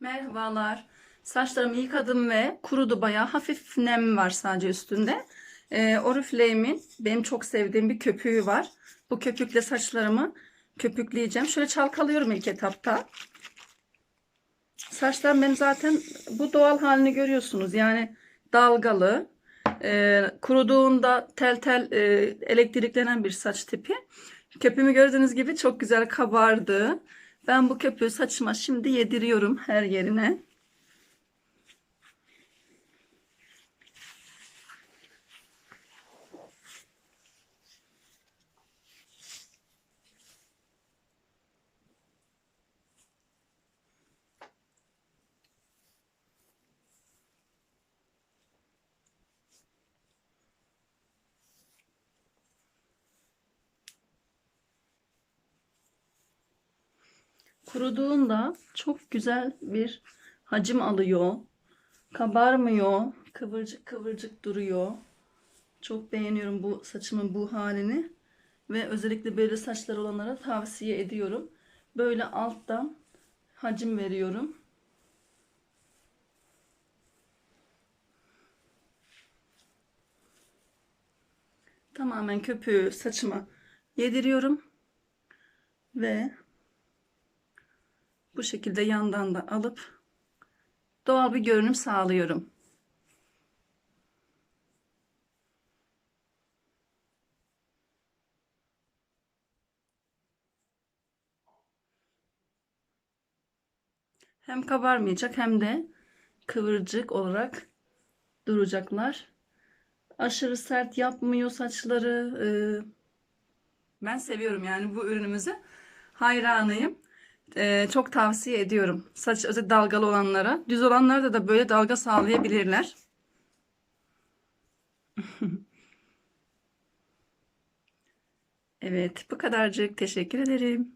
Merhabalar. Saçlarımı yıkadım ve kurudu bayağı. Hafif nem var sadece üstünde. Ee, Oriflame'in benim çok sevdiğim bir köpüğü var. Bu köpükle saçlarımı köpükleyeceğim. Şöyle çalkalıyorum ilk etapta. Saçlarım benim zaten bu doğal halini görüyorsunuz. Yani dalgalı. Ee, kuruduğunda tel tel e, elektriklenen bir saç tipi. Köpüğümü gördüğünüz gibi çok güzel kabardı. Ben bu köpüğü saçıma şimdi yediriyorum her yerine. Kuruduğunda çok güzel bir hacim alıyor. Kabarmıyor. Kıvırcık kıvırcık duruyor. Çok beğeniyorum bu saçımın bu halini. Ve özellikle böyle saçlar olanlara tavsiye ediyorum. Böyle alttan hacim veriyorum. Tamamen köpüğü saçıma yediriyorum. Ve bu şekilde yandan da alıp doğal bir görünüm sağlıyorum. Hem kabarmayacak hem de kıvırcık olarak duracaklar. Aşırı sert yapmıyor saçları. Ee, Ben seviyorum yani bu ürünümüzü. Hayranıyım. Ee, çok tavsiye ediyorum. Saç özellikle dalgalı olanlara. Düz olanlarda da böyle dalga sağlayabilirler. Evet, bu kadarcık. Teşekkür ederim.